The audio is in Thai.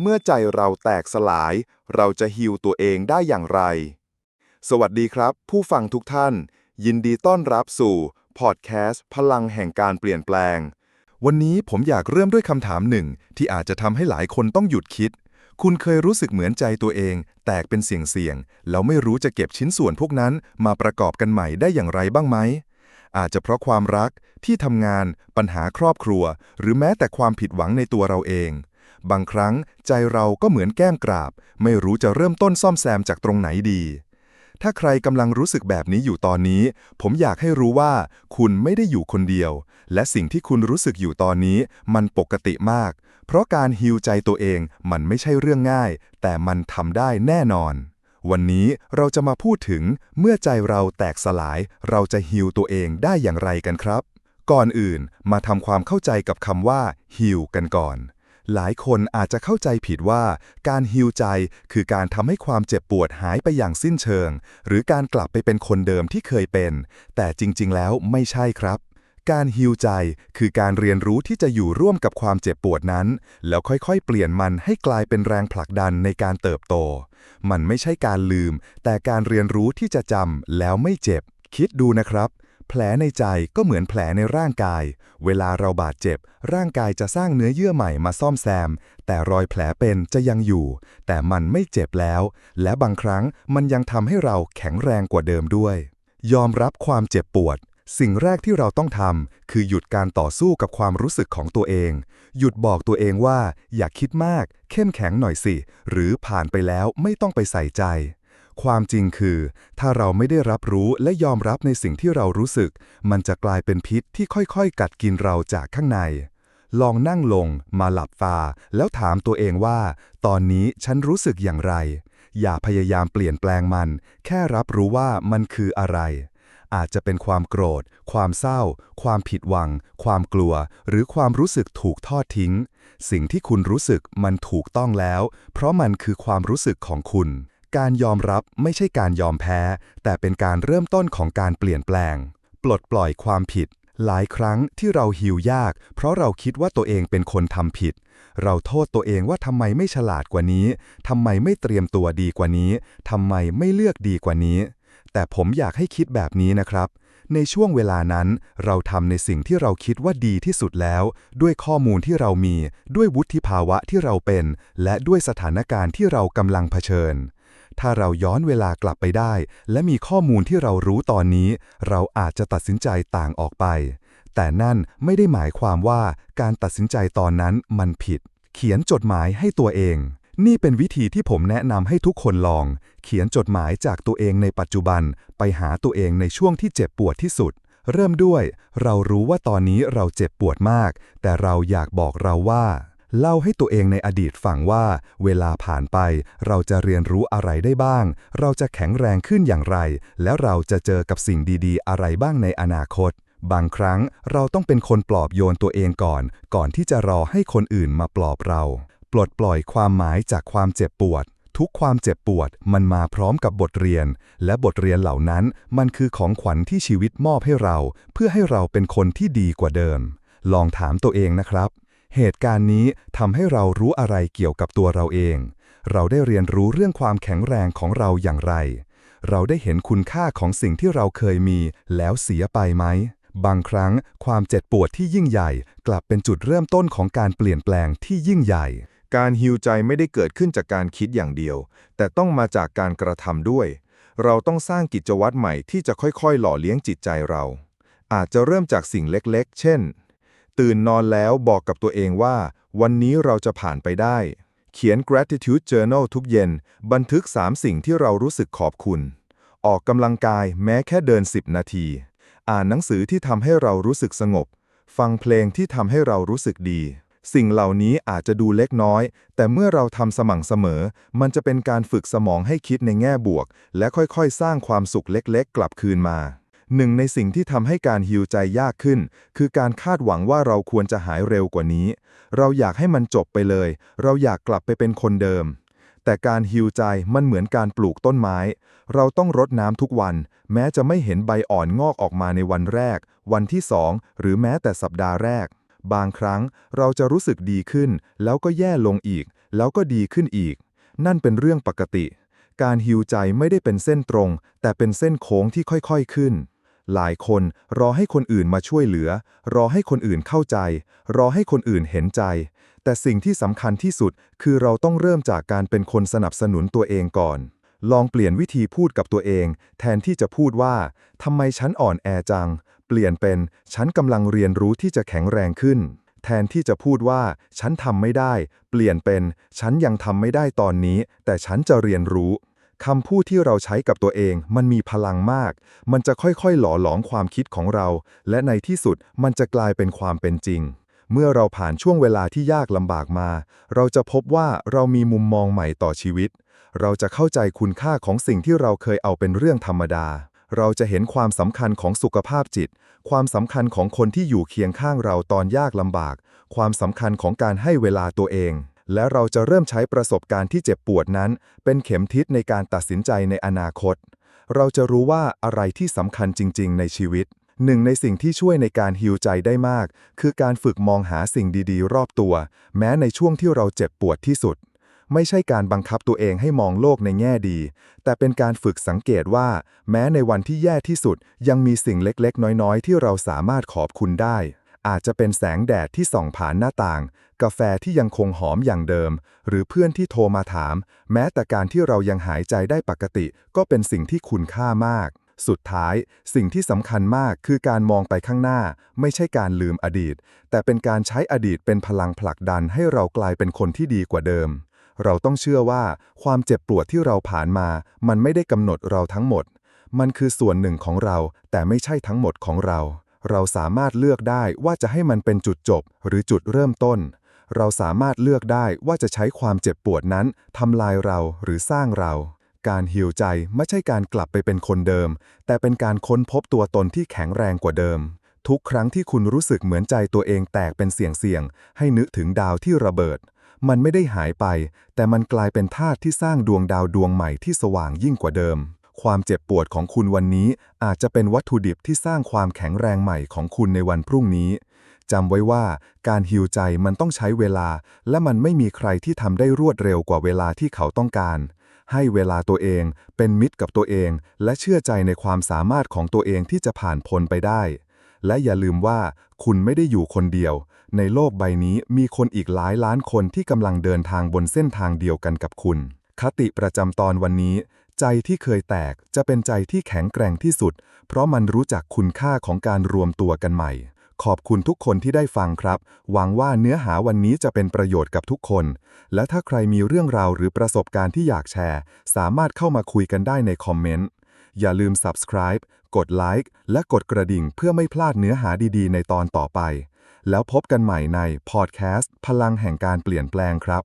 เมื่อใจเราแตกสลาย เราจะฮิวตัวเองได้อย่างไร สวัสดีครับ ผู้ฟังทุกท่าน ยินดีต้อนรับสู่พอดแคสต์พลังแห่งการเปลี่ยนแปลง วันนี้ผมอยากเริ่มด้วยคำถามหนึ่ง ที่อาจจะทำให้หลายคนต้องหยุดคิด คุณเคยรู้สึกเหมือนใจตัวเอง แตกเป็นเสี่ยงๆแล้วไม่รู้จะเก็บชิ้นส่วนพวกนั้นมาประกอบกันใหม่ได้อย่างไรบ้างไหมอาจจะเพราะความรักที่ทำงาน ปัญหาครอบครัว หรือแม้แต่ความผิดหวังในตัวเราเอง บางครั้งใจเราก็เหมือนแก้มกราบ ไม่รู้จะเริ่มต้นซ่อมแซมจากตรงไหนดี ถ้าใครกำลังรู้สึกแบบนี้อยู่ตอนนี้ ผมอยากให้รู้ว่า คุณไม่ได้อยู่คนเดียว และสิ่งที่คุณรู้สึกอยู่ตอนนี้ มันปกติมาก เพราะการฮิวใจตัวเองมันไม่ใช่เรื่องง่าย แต่มันทำได้แน่นอน วันนี้เราจะมาพูดถึงเมื่อใจเราแตกสลาย เราจะฮิวตัวเองได้อย่างไรกันครับ ก่อนอื่นมาทำความเข้าใจกับคำว่าฮิวกันก่อน หลายคนอาจจะเข้าใจผิดว่าการฮิวใจคือการทำให้ความเจ็บปวดหายไปอย่างสิ้นเชิง หรือการกลับไปเป็นคนเดิมที่เคยเป็น แต่จริง ๆ แล้วไม่ใช่ครับ การฮิวใจคือการเรียนรู้ที่จะอยู่ร่วมกับความเจ็บปวดนั้น แล้วค่อยๆ เปลี่ยนมันให้กลายเป็นแรงผลักดันในการเติบโต มันไม่ใช่การลืม แต่การเรียนรู้ที่จะจำแล้วไม่เจ็บ คิดดูนะครับ แผลในใจก็เหมือนแผลในร่างกาย เวลาเราบาดเจ็บ ร่างกายจะสร้างเนื้อเยื่อใหม่มาซ่อมแซม แต่รอยแผลเป็นจะยังอยู่ แต่มันไม่เจ็บแล้ว และบางครั้งมันยังทำให้เราแข็งแรงกว่าเดิมด้วย ยอมรับความเจ็บปวด สิ่งแรกที่เราต้องทำคือหยุดการต่อสู้กับความรู้สึกของตัวเอง หยุดบอกตัวเองว่า อย่าคิดมาก เข้มแข็งหน่อยสิ หรือผ่านไปแล้วไม่ต้องไปใส่ใจ ความจริงคือ ถ้าเราไม่ได้รับรู้และยอมรับในสิ่งที่เรารู้สึก มันจะกลายเป็นพิษที่ค่อยๆ กัดกินเราจากข้างใน ลองนั่งลง มาหลับตาแล้วถามตัวเองว่า ตอนนี้ฉันรู้สึกอย่างไร อย่าพยายามเปลี่ยนแปลงมัน แค่รับรู้ว่ามันคืออะไร อาจจะเป็นความโกรธ ความเศร้า ความผิดหวัง ความกลัว หรือความรู้สึกถูกทอดทิ้ง สิ่งที่คุณรู้สึกมันถูกต้องแล้ว เพราะมันคือความรู้สึกของคุณ การยอมรับไม่ใช่การยอมแพ้ แต่เป็นการเริ่มต้นของการเปลี่ยนแปลง ปลดปล่อยความผิด หลายครั้งที่เราหิวยาก เพราะเราคิดว่าตัวเองเป็นคนทำผิด เราโทษตัวเองว่าทำไมไม่ฉลาดกว่านี้ทำไมไม่เตรียมตัวดีกว่านี้ทำไมไม่เลือกดีกว่านี้ แต่ผมอยากให้คิดแบบนี้นะครับ ในช่วงเวลานั้น เราทำในสิ่งที่เราคิดว่าดีที่สุดแล้ว ด้วยข้อมูลที่เรามี ด้วยวุฒิภาวะที่เราเป็น และด้วยสถานการณ์ที่เรากำลังเผชิญ ถ้าเราย้อนเวลากลับไปได้ และมีข้อมูลที่เรารู้ตอนนี้ เราอาจจะตัดสินใจต่างออกไป แต่นั่นไม่ได้หมายความว่าการตัดสินใจตอนนั้นมันผิด เขียนจดหมายให้ตัวเอง นี่เป็นวิธีที่ผมแนะนำให้ทุกคนลอง เขียนจดหมายจากตัวเองในปัจจุบัน ไปหาตัวเองในช่วงที่เจ็บปวดที่สุดเริ่มด้วย เรารู้ว่าตอนนี้เราเจ็บปวดมาก แต่เราอยากบอกเราว่า เล่าให้ตัวเองในอดีตฟังว่า เวลาผ่านไป เราจะเรียนรู้อะไรได้บ้าง เราจะแข็งแรงขึ้นอย่างไร แล้วเราจะเจอกับสิ่งดีๆ อะไรบ้างในอนาคต บางครั้งเราต้องเป็นคนปลอบโยนตัวเองก่อน ก่อนที่จะรอให้คนอื่นมาปลอบเรา ปลดปล่อยความหมายจากความเจ็บปวด ทุกความเจ็บปวดมันมาพร้อมกับบทเรียน และบทเรียนเหล่านั้น มันคือของขวัญที่ชีวิตมอบให้เรา เพื่อให้เราเป็นคนที่ดีกว่าเดิมลองถามตัวเองนะครับ เหตุการณ์นี้ทำให้เรารู้อะไรเกี่ยวกับตัวเราเอง เราได้เรียนรู้เรื่องความแข็งแรงของเราอย่างไร เราได้เห็นคุณค่าของสิ่งที่เราเคยมีแล้วเสียไปไหม บางครั้งความเจ็บปวดที่ยิ่งใหญ่ กลับเป็นจุดเริ่มต้นของการเปลี่ยนแปลงที่ยิ่งใหญ่ การฮิวใจไม่ได้เกิดขึ้นจากการคิดอย่างเดียว แต่ต้องมาจากการกระทำด้วย เราต้องสร้างกิจวัตรใหม่ที่จะค่อยๆ หล่อเลี้ยงจิตใจเรา อาจจะเริ่มจากสิ่งเล็กๆ เช่น ตื่นนอนแล้วบอกกับตัวเองว่า วันนี้เราจะผ่านไปได้ เขียน gratitude journal ทุกเย็น บันทึก 3 สิ่งที่เรารู้สึกขอบคุณ ออกกำลังกายแม้แค่เดิน 10 นาที อ่านหนังสือที่ทำให้เรารู้สึกสงบ ฟังเพลงที่ทำให้เรารู้สึกดี สิ่งเหล่านี้อาจจะดูเล็กน้อย แต่เมื่อเราทำสม่ำเสมอ มันจะเป็นการฝึกสมองให้คิดในแง่บวก และค่อยๆ สร้างความสุขเล็กๆ กลับคืนมา หนึ่งในสิ่งที่ทำให้การฮิวใจยากขึ้น คือการคาดหวังว่าเราควรจะหายเร็วกว่านี้ เราอยากให้มันจบไปเลย เราอยากกลับไปเป็นคนเดิม แต่การฮิวใจมันเหมือนการปลูกต้นไม้ เราต้องรดน้ำทุกวัน แม้จะไม่เห็นใบอ่อนงอกออกมาในวันแรก วันที่สองหรือแม้แต่สัปดาห์แรก บางครั้งเราจะรู้สึกดีขึ้น แล้วก็แย่ลงอีก แล้วก็ดีขึ้นอีก นั่นเป็นเรื่องปกติ การฮิวใจไม่ได้เป็นเส้นตรง แต่เป็นเส้นโค้งที่ค่อยๆขึ้น หลายคนรอให้คนอื่นมาช่วยเหลือ รอให้คนอื่นเข้าใจ รอให้คนอื่นเห็นใจ แต่สิ่งที่สำคัญที่สุดคือเราต้องเริ่มจากการเป็นคนสนับสนุนตัวเองก่อน ลองเปลี่ยนวิธีพูดกับตัวเอง แทนที่จะพูดว่าทำไมฉันอ่อนแอจัง เปลี่ยนเป็น ฉันกำลังเรียนรู้ที่จะแข็งแรงขึ้น แทนที่จะพูดว่า ฉันทำไม่ได้ เปลี่ยนเป็น ฉันยังทำไม่ได้ตอนนี้ แต่ฉันจะเรียนรู้ คำพูดที่เราใช้กับตัวเองมันมีพลังมาก มันจะค่อยๆ หล่อหลอมความคิดของเรา และในที่สุดมันจะกลายเป็นความเป็นจริง เมื่อเราผ่านช่วงเวลาที่ยากลำบากมา เราจะพบว่าเรามีมุมมองใหม่ต่อชีวิต เราจะเข้าใจคุณค่าของสิ่งที่เราเคยเอาเป็นเรื่องธรรมดา เราจะเห็นความสำคัญของสุขภาพจิต ความสำคัญของคนที่อยู่เคียงข้างเราตอนยากลำบาก ความสำคัญของการให้เวลาตัวเอง และเราจะเริ่มใช้ประสบการณ์ที่เจ็บปวดนั้น เป็นเข็มทิศในการตัดสินใจในอนาคต เราจะรู้ว่าอะไรที่สำคัญจริง ๆ ในชีวิต หนึ่งในสิ่งที่ช่วยในการฮิวใจได้มาก คือการฝึกมองหาสิ่งดีๆ รอบตัว แม้ในช่วงที่เราเจ็บปวดที่สุด ไม่ใช่การบังคับตัวเองให้มองโลกในแง่ดี แต่เป็นการฝึกสังเกตว่า แม้ในวันที่แย่ที่สุด ยังมีสิ่งเล็กๆ น้อยๆ ที่เราสามารถขอบคุณได้ อาจจะเป็นแสงแดดที่ส่องผ่านหน้าต่าง กาแฟที่ยังคงหอมอย่างเดิม หรือเพื่อนที่โทรมาถาม แม้แต่การที่เรายังหายใจได้ปกติ ก็เป็นสิ่งที่คุณค่ามาก สุดท้าย สิ่งที่สำคัญมากคือการมองไปข้างหน้า ไม่ใช่การลืมอดีต แต่เป็นการใช้อดีตเป็นพลังผลักดันให้เรากลายเป็นคนที่ดีกว่าเดิม เราต้องเชื่อว่าความเจ็บปวดที่เราผ่านมา มันไม่ได้กำหนดเราทั้งหมด มันคือส่วนหนึ่งของเรา แต่ไม่ใช่ทั้งหมดของเรา เราสามารถเลือกได้ว่าจะให้มันเป็นจุดจบหรือจุดเริ่มต้น เราสามารถเลือกได้ว่าจะใช้ความเจ็บปวดนั้นทำลายเราหรือสร้างเรา การฮิวใจไม่ใช่การกลับไปเป็นคนเดิม แต่เป็นการค้นพบตัวตนที่แข็งแรงกว่าเดิม ทุกครั้งที่คุณรู้สึกเหมือนใจตัวเองแตกเป็นเสี่ยงๆให้นึกถึงดาวที่ระเบิด มันไม่ได้หายไป แต่มันกลายเป็นธาตุที่สร้างดวงดาวดวงใหม่ที่สว่างยิ่งกว่าเดิม ความเจ็บปวดของคุณวันนี้ อาจจะเป็นวัตถุดิบที่สร้างความแข็งแรงใหม่ของคุณในวันพรุ่งนี้จำไว้ว่าการฮิวใจมันต้องใช้เวลา และมันไม่มีใครที่ทำได้รวดเร็วกว่าเวลาที่เขาต้องการ ให้เวลาตัวเองเป็นมิตรกับตัวเอง และเชื่อใจในความสามารถของตัวเองที่จะผ่านพ้นไปได้ และอย่าลืมว่าคุณไม่ได้อยู่คนเดียว ในโลกใบนี้มีคนอีกหลายล้านคนที่กำลังเดินทางบนเส้นทางเดียวกันกับคุณ คติประจำตอนวันนี้ ใจที่เคยแตกจะเป็นใจที่แข็งแกร่งที่สุด เพราะมันรู้จักคุณค่าของการรวมตัวกันใหม่ ขอบคุณทุกคนที่ได้ฟังครับ หวังว่าเนื้อหาวันนี้จะเป็นประโยชน์กับทุกคน และถ้าใครมีเรื่องราวหรือประสบการณ์ที่อยากแชร์ สามารถเข้ามาคุยกันได้ในคอมเมนต์ อย่าลืม subscribe กดไลค์และกดกระดิ่งเพื่อไม่พลาดเนื้อหาดีๆ ในตอนต่อไป แล้วพบกันใหม่ในพอดแคสต์พลังแห่งการเปลี่ยนแปลงครับ